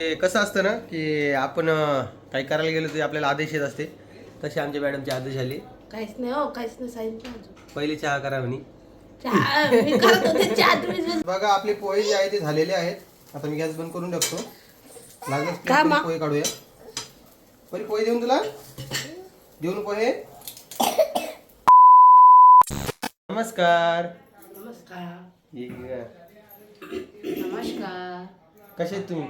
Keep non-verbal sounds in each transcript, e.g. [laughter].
ते कसं असतं ना की आपण काही करायला गेलो तरी आपल्याला आदेश येत असते. तसे आमच्या मॅडमचे आदेश आले. काहीच नाही हो काहीच नाही सांगितलं अजून. पहिले चहा करा म्हणे. चहा मी करत होते चहा तुम्ही बघा आपले पोहे जे आहे ते झालेले आहेत. आता मी गॅस बंद करून टाकतो. लागलं का पोहे काढूया. परी पोहे देऊन तुला? देऊन पोहे? नमस्कार. नमस्कार. ये. नमस्कार. कसे आहेत तुम्ही?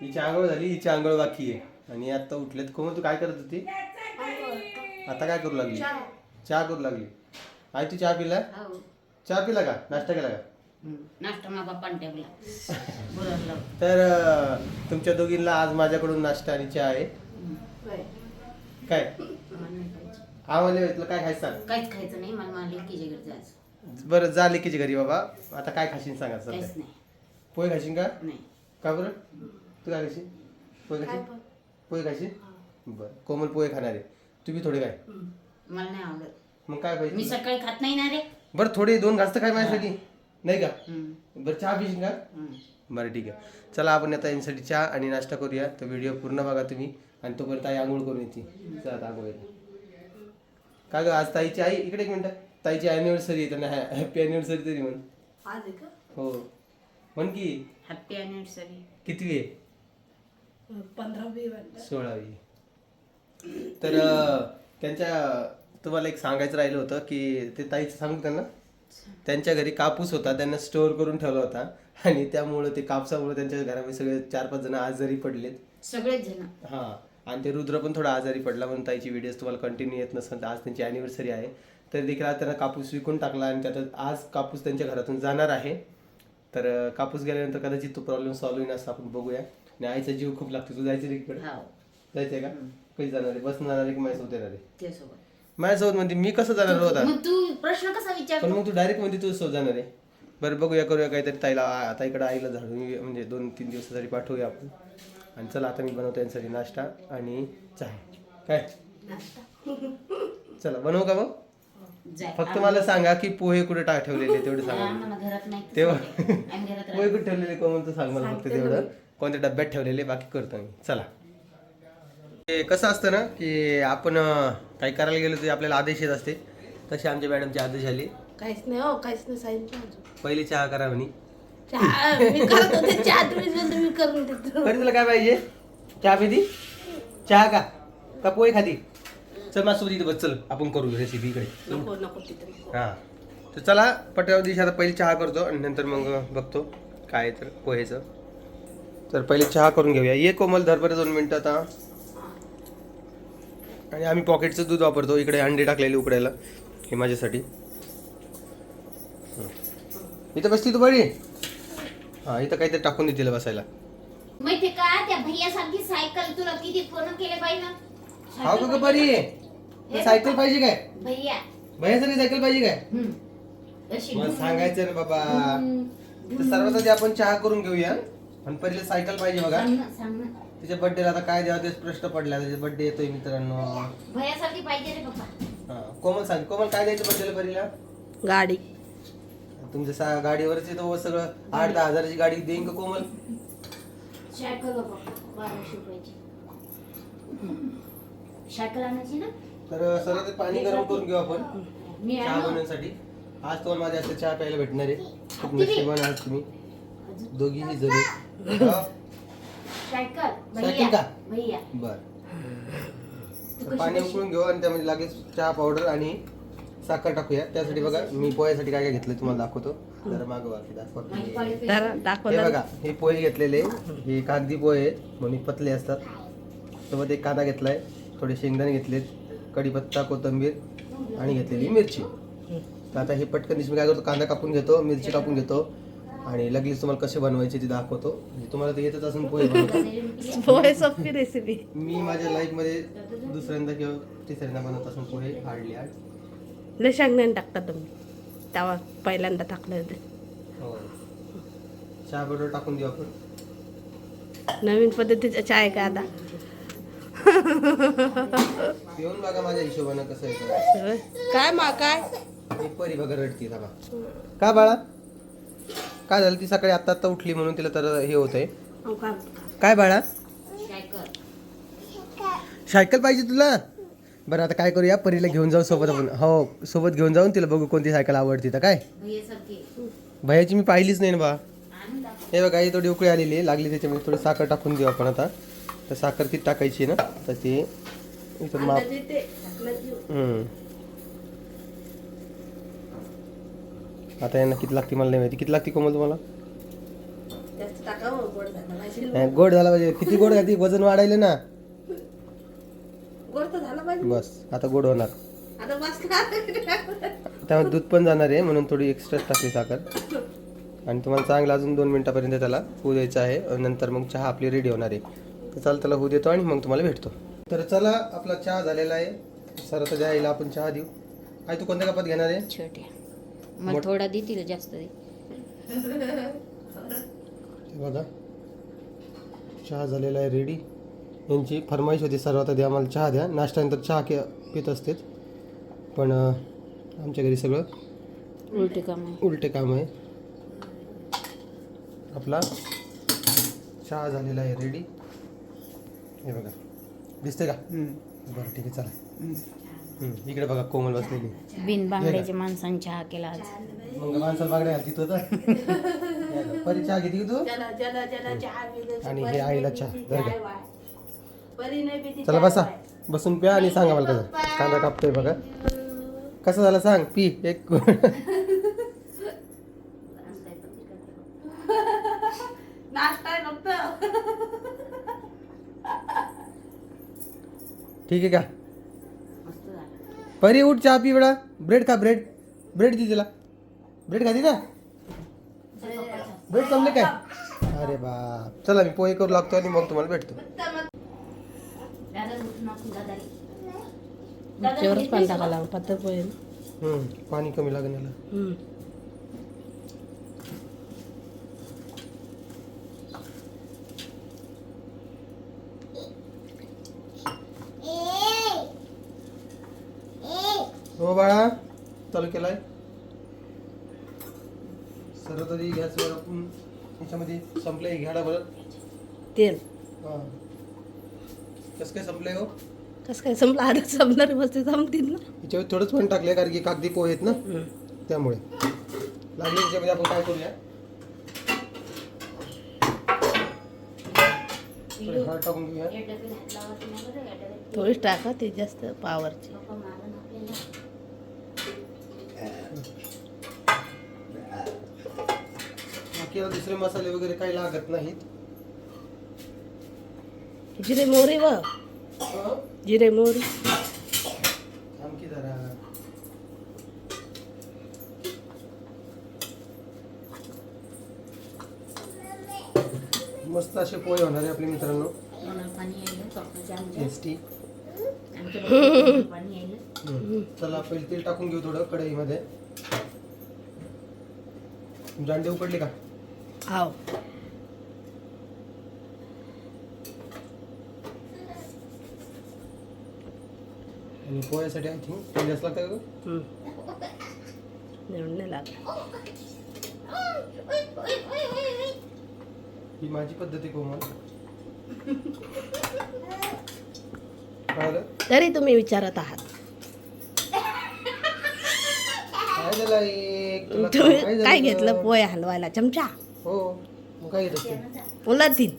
हिची आंघोळ झाली हिची आंघोळ बाकी आहे. आणि आता उठलेत. कोमल तू काय करत होती? आता काय करू लागली? चहा. करू लागली. आई तू चहा पिला? हो. चहा पिला का? नाश्ता केला का? तर तुमच्या दोघींना आज माझ्याकडून नाश्ता आणि चहा आहे. काय? आम्हाला काय खायचं सांग? काहीच खायचं नाही. मला मला लेकीच्या घरी जायचं. बरं जा लेकीच्या घरी बाबा. आता काय खाशील सांगा नाही. पोहे खाशील का? नाही. का बरं? तू काय खाशील पोहे खाशील? पोहे? खाशील? बरं. कोमल पोहे खाणार आहे. तुम्ही थोडे काय मला नाही आवडत. मग काय मी पाहिजे सकाळी खात नाही ना रे. बरं थोडे दोन घास तर काय माझ्यासाठी. नाही का? हम्म. बरं चहा पिशील का? हम्म. बरं ठीक आहे. चला आपण आता यांसाठी चहा आणि नाश्ता करूया. तर व्हिडिओ पूर्ण बघा तुम्ही. आणि तोपर्यंत आई आंघोळ करून येते. चला आता आंघोळ येते का ग आज ताईची आई? इकडे एक मिनटं. ताईची अॅनिव्हर्सरी आहे त्यांना हॅपी अॅनिव्हर्सरी तरी म्हण. आज आहे का? हो. म्हण की. हॅपी अॅनिव्हर्सरी कितवी आहे? पंधरावी सोळावी. तर त्यांच्या तुम्हाला एक सांगायचं राहिलं होतं की ते ताईचं सांगू त्यांना? त्यांच्या घरी कापूस होता त्यांना स्टोअर करून ठेवला होता. आणि त्यामुळं ते कापसामुळे त्यांच्या घरामध्ये सगळे चार पाच जण आजारी पडलेत. सगळेच जण. हा. आणि ते रुद्र पण थोडा आजारी पडला म्हणून ताईची व्हिडिओज तुम्हाला कंटिन्यू येत नसेल तर आज त्यांची अॅनिव्हर्सरी आहे. तर देखील आज त्यांना कापूस विकून टाकला आणि त्यात आज कापूस त्यांच्या घरातून जाणार आहे. तर कापूस गेल्यानंतर कदाचित तो प्रॉब्लेम सॉल्व्ह होईल असं आपण बघूया. आणि आईचा जीव खूप लागतो तू जायचं इकडे. हो जायचंय का? कधी जाणार आहे? बस जाणार आहे की माझ्यासोबत येणार आहे? सोबत माझ्यासोबत म्हणते मी कसं जाणार होता? मग तू प्रश्न कसा पण विचारतो मग तू डायरेक्ट म्हणते तू सोबत जाणार आहे. बरं बघूया करूया काहीतरी. ताईला आ- आता इकडे आईला झाडून म्हणजे दोन तीन दिवसासाठी पाठवूया आपण. आणि चला आता मी बनवतो यांसाठी नाश्ता आणि चहा. काय? चला बनवू का मग? जाय. फक्त मला सांगा की पोहे कुठे टाक ठेवलेले तेवढे सांगा आम्हाला घरात नाही तेव्हा पोहे कुठे ठेवलेले कोण सांग मला फक्त तेवढं. कोणत्या डब्यात ठेवलेले बाकी करतो मी. चला. ते कसं असतं ना की आपण काही करायला गेलो तरी आपल्याला आदेश येत असते. तसे आमच्या मॅडमचे आदेश आले. काहीच नाही हो काहीच नाही सांगितलं अजून. पहिले चहा करा म्हणे. चहा मी करत होते चहा तुम्ही मी करून देतो. बरं तुला काय पाहिजे? चहा पिती चहा का? का पोहे खाती? चल माझ्यासोबत इथे बस चल. आपण करू रेसिपी इकडे. नको नको तिथे. हां. तर चला पटव्या दिवशी आता पहिले चहा करतो आणि नंतर मग बघतो काय तर पोहेचं तर पहिले चहा करून घेऊया. ये कोमल धर बरं दोन मिनटं आता. आणि आम्ही पॉकेटचं दूध वापरतो. इकडे अंडे टाकलेले उकडायला. हे माझ्यासाठी. हं. इथं बसली तू बरी हां इथं काहीतरी टाकून देतील बसायला. माहिती का? त्या भैयासारखी सायकल तुला किती फोन केले पाहिजे का ग बरी? सायकल पाहिजे काय? भैया. भैयासाठी सायकल पाहिजे काय? सांगायचं ना बाबा. तर सर्वात आधी आपण चहा करून घेऊया. आणि पहिले सायकल पाहिजे बघा. सांग ना सांग ना. तिच्या बर्थडेला आता काय द्यावं तेच प्रश्न पडला. त्याचा बर्थडे येतोय मित्रांनो. भैयासारखी पाहिजे रे पप्पा. हा कोमल सांग. कोमल काय द्यायचं बर्थडेला परीला? गाडी. तुमच्या सा गाडीवरच येतो सगळं. आठ दहा हजाराची गाडी देईन का कोमल? सायकल बघ पप्पा बाराशे रुपयाची. सायकल आणायची ना? तर सर्वात पाणी गरम करून घेऊ आपण. मी चहा आणू? बनवण्यासाठी. आज तुम्हाला माझ्या हातचा चहा प्यायला भेटणार आहे? खूप नशिबान आहात तुम्ही. दोघीही जरूर. हा? सायकल सायकल भैया का? भैया. बर. तर पाणी उकळून घेऊ आणि त्यामध्ये लागेल चहा पावडर आणि साखर टाकूया. त्यासाठी बघा मी पोह्यासाठी काय काय घेतलं तुम्हाला दाखवतो. जरा मागं बाकी दाखवतो. माझी पाळी हे जरा पेशंट. दाखवलं बघा हे पोहे घेतलेले. हे कागदी पोहे आहेत, म्हणून पतले असतात. सोबत एक कांदा घेतलाय थोडे शेंगदाणे घेतलेत कढीपत्ता कोथिंबीर आणि घेतलेली मिरची. तर आता हे पटकन मी काय करतो कांदा कापून घेतो मिरची कापून घेतो. आणि लगेच तुम्हाला कसे बनवायचे ते दाखवतो. म्हणजे तुम्हाला ते येतच असून पोहे [laughs] बनवतो. पोहे सोपी रेसिपी मी माझ्या लाईफमध्ये दुसऱ्यांदा किंवा तिसऱ्यांदा बनवत असून पोहे हार्डली हार्ड. लय शेंगदाणे टाकता तुम्ही. तेव्हा पहिल्यांदा टाकलं होते. हो. चहा पावडर टाकून देऊ आपण. नवीन पद्धतीचा चहा आहे का आता? पिऊन बघा माझ्या हिशोबानं कसं आहे. काय मा काय? परी बघा रडती का बाळा? काय झालं? ती सकाळी आत्ता आत्ता उठली म्हणून तिला तर हे होत आहे हो? काय बाळा? सायकल. सायकल पाहिजे तुला? बरं आता काय करूया? परीला घेऊन जाऊ सोबत आपण. हो सोबत घेऊन जाऊन तिला बघू कोणती सायकल आवडते तर. काय? भैयाची मी पाहिलीच नाही ना बा. हे बघा ही थोडी उकळी आलेली आहे. लागली त्याच्यामध्ये थोडी साखर टाकून देऊ आपण आता. तर साखर किती टाकायची ना. तर ती माप अंदाजे ते टाकलं की हम्म. आता यांना किती लागते मला नाही माहिती. किती लागते कोमल तुम्हाला? जास्त टाकावं गोड झालं. पाहिजे नाही, गोड झाला पाहिजे. किती गोड घालते वजन वाढायले ना. गोड तर झालं पाहिजे. बस आता गोड होणार. आता बस का? त्यामध्ये दूध पण जाणार आहे म्हणून थोडी एक्स्ट्रा टाकली साखर. आणि तुम्हाला चांगलं अजून दोन मिनिटापर्यंत त्याला होऊ द्यायचं आहे. आणि नंतर मग चहा आपली रेडी होणार आहे. तर चाल त्याला होऊ देतो आणि मग तुम्हाला भेटतो. तर चला आपला चहा झालेला आहे. सर तर द्यायला आपण चहा देऊ. आई तू कोणत्या कपात घेणार आहे? मग थोडा देतील जास्त. दे हे बघा. चहा झालेला आहे रेडी यांची फरमाईश होती सर्व आता द्या आम्हाला चहा द्या. नाश्त्यानंतर चहा के पित असतेच पण आमच्या घरी सगळं उलटे काम आहे. उलटे काम आहे. आपला चहा झालेला आहे रेडी हे बघा. दिसते का? बरं ठीक आहे चला. इकडे बघा कोमल बसलेली. बिन बांगड्याच्या माणसांनी चहा केला आज. मग माणसाला बागड्या घालती तू तर परी चहा घेते की तू? ज्याला ज्याला ज्याला चहा पिले आणि हे आईला चहा. जर का परी नाही पिती चला बसा. बसून प्या आणि सांगा मला कसं. कांदा कापतोय बघा. कसं झालं सांग पी एक. नाश्ता आहे फक्त. ठीक आहे का? परी उठ चहा पी बेडा ब्रेड खा ब्रेड. ब्रेड दे तिला. ब्रेड खाती ना ब्रेड संपले काय? अरे बाप. चला मी पोहे करू लागतो आणि मग तुम्हाला भेटतो. पाणी टाकायला पातळ पोहे. पाणी कमी लागेल याला हम्म. हो बाळा चालू केलाय. सर्व तरी गॅसवर आपण याच्यामध्ये संपलंय घ्याडा बरं. तेल. हां. कसं काय संपलंय हो? कसं काय संपलं? आता संपणार वस्तू संपतील ना. याच्यावर थोडंच पण टाकलंय कारण की कागदी पोहे आहेत ना? हम्म. त्यामुळे. लागले त्याच्यामध्ये आपण काय करूया? थोडे हळद टाकून घेऊया. थोडीच टाका ते जास्त पावरची बाकी दुसरे मसाले वगैरे काही लागत नाहीत. जिरे मोहरी व? हं? जिरे मोहरी. आणखी जरा. मस्त असे पोहे होणार आहे आपले मित्रांनो. पाणी आमच्या टेस्टी आमच्या पप्पाला पाणी यायलं चला पहिले तेल टाकून घेऊ थोडं कढईमध्ये. जांडे उकडले का? हाव. आणि पोह्यासाठी आय थिंक तेल जास्त लागतं का नाही लागत. ही माझी पद्धत आहे कोमल. [laughs] तरी तुम्ही विचारत आहात. काय तुम्ही काय? घेतलं पोहे हलवायला? चमचा? हो मग काय घेत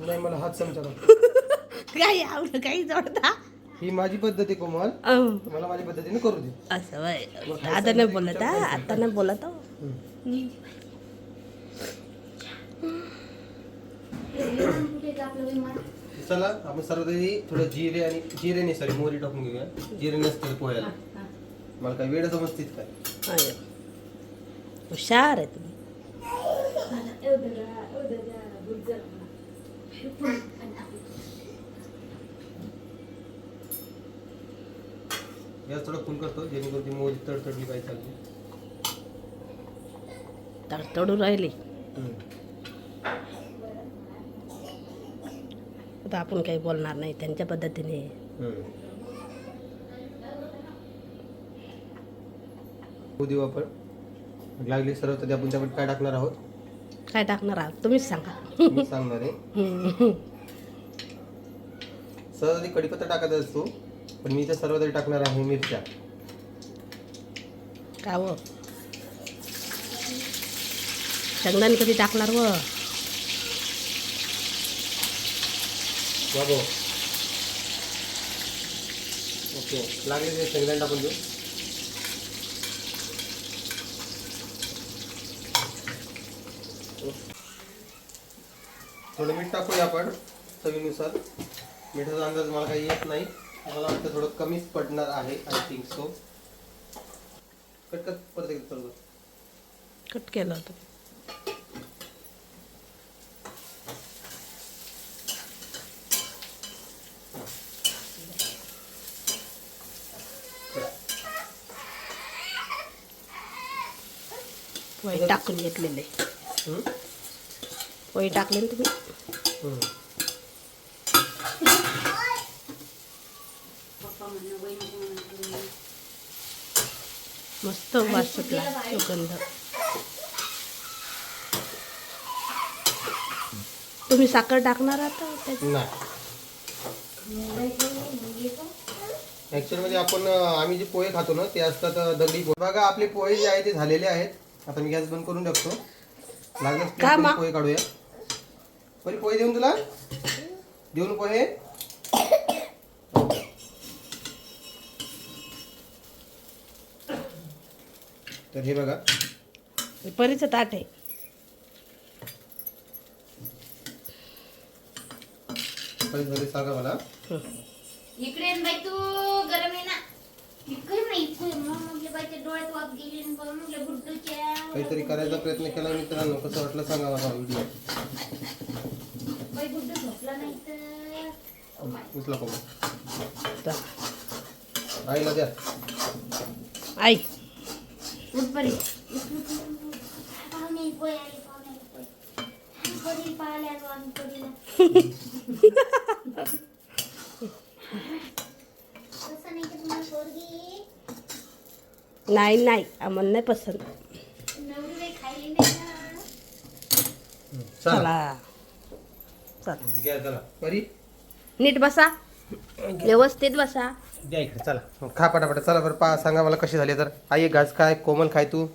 नाही मला हात चमचा दाखव. [laughs] काही आवड काही जोडता? ही माझी पद्धत आहे कोमल मला माझ्या पद्धतीने करू दे. असं वय आता नाही बोलत हा? आता नाही बोलत हो. [coughs] चला आपण सर्व थोडं जिरे आणि जिरे नाही सॉरी मोहरी टाकून घेऊया. जिरे नसतील पोह्याला. मला काय वेळ समजतीत काय? अय. हुशार आहे तुम्ही. गॅस थोडा फुल करतो जेणेकरून ती मोहरी तडतडली पाहिजे. चालली तडतडून राहिली आता आपण काही बोलणार नाही त्यांच्या पद्धतीने. आपण. लागली सर्व तर आपण त्यामध्ये काय टाकणार आहोत? काय टाकणार आहात? तुम्हीच सांगा. मी सांगणार आहे. हम्म. सहज आधी कढीपत्ता टाकत असतो पण मी इथे सर्वात आधी टाकणार आहे मिरच्या. का व शेंगदाणे कधी टाकणार व बाबो ओके लागले ते शेंगदाणे टाकून देऊ थोडं मीठ टाकूया आपण चवीनुसार. मिठाचा अंदाज मला काही येत नाही. मला वाटतं थोडं कमीच पडणार आहे I think so cut cut परत एकदा. कट केलं होतं पोहे टाकून घेतलेले? पोहे टाकले ना तुम्ही. मस्त वास सुटला सुगंध. तुम्ही साखर टाकणार आता ऍक्च्युअली मध्ये आपण आम्ही जे पोहे खातो ना ते असतात दगडी बघा आपले पोहे जे आहे ते झालेले आहेत. आता मी गॅस बंद करून टाकतो. लागल्यास का plate मा? मध्ये पोहे काढूया. परी पोहे देऊन तुला. देऊन पोहे. तर हे बघा. हे परीचं ताट आहे. परी झाले सांगा मला. इकडे ये बाई तू गरम आहे ना. काहीतरी करायचा प्रयत्न केला मित्रांनो कसं वाटलं सांगा मला व्हिडिओ बाई गुड्डू झोपला नाही तर. उचला तर, आईला द्या. आई. उठ बरी [laughs] पाहुणे पोय आले पाहुणे आले पोय कधी पाहिले आलो आम्ही कधीला तसं नाही का तुम्हाला पोरगी नाही नाही. आम्हाला नाही पसंत. चला. चला. चला. घ्या चला. परी? नीट बसा. व्यवस्थित बसा. द्या इकडे चला. मग खा पटापट. चला बरं पा सांगा मला कशी झाली तर. आई एक घास काय कोमल खाय तू.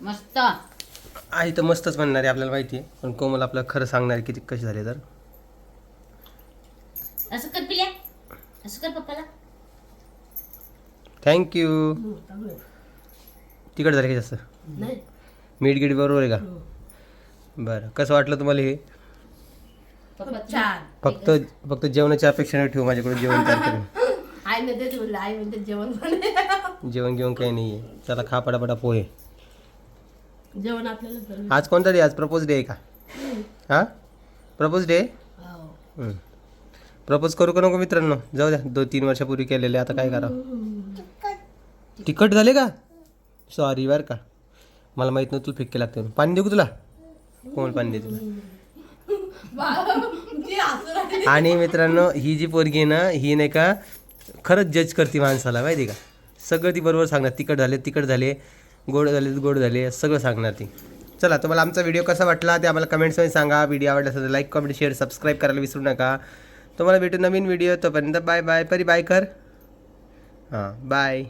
मस्त. आई तर मस्तच म्हणणार आहे आपल्याला माहिती आहे. पण कोमल आपल्याला खरं सांगणार आहे किती कशी झाली तर. असं कर पिल्या. असं कर पप्पाला. थँक्यू तिकट झाले का जास्त. मीठ गिट बरोबर आहे का? बरं. कसं वाटलं तुम्हाला हे? फक्त फक्त जेवणाची अपेक्षा नाही ठेवू माझ्याकडे जेवण तयार करून [laughs] जेवण जेवण घेऊन काही नाही आहे चला खा पटापटा पोहे. जेवण आपल्याला बरं. आज कोणता डे आज प्रपोज डे आहे का? हां? प्रपोज डे हो. प्रपोज करू का नको मित्रांनो? जाऊ द्या. दोन तीन वर्षापूर्वी केलेले. आता काय करा तिखट झाले का? सॉरी बरं का. मला माहीत नव्हतं तुला फिक्के लागते पाणी देऊ तुला? कोण पाणी दे तुला? आणि मित्रांनो ही जी पोरगी आहे ना ही नाही का खरंच जज करते माणसाला माहिती आहे का? सगळं ती बरोबर सांगणार. तिखट झाले तिखट झाले गोड झाले गोड झाले सगळं सांगणार ती. चला तुम्हाला आमचा व्हिडिओ कसा वाटला ते आम्हाला कमेंट्समध्ये सांगा. व्हिडिओ आवडला असेल तर लाईक कमेंट शेअर सबस्क्राईब करायला विसरू नका. तुम्हाला भेटू नवीन व्हिडिओ तोपर्यंत बाय बाय परी बाय कर. हां बाय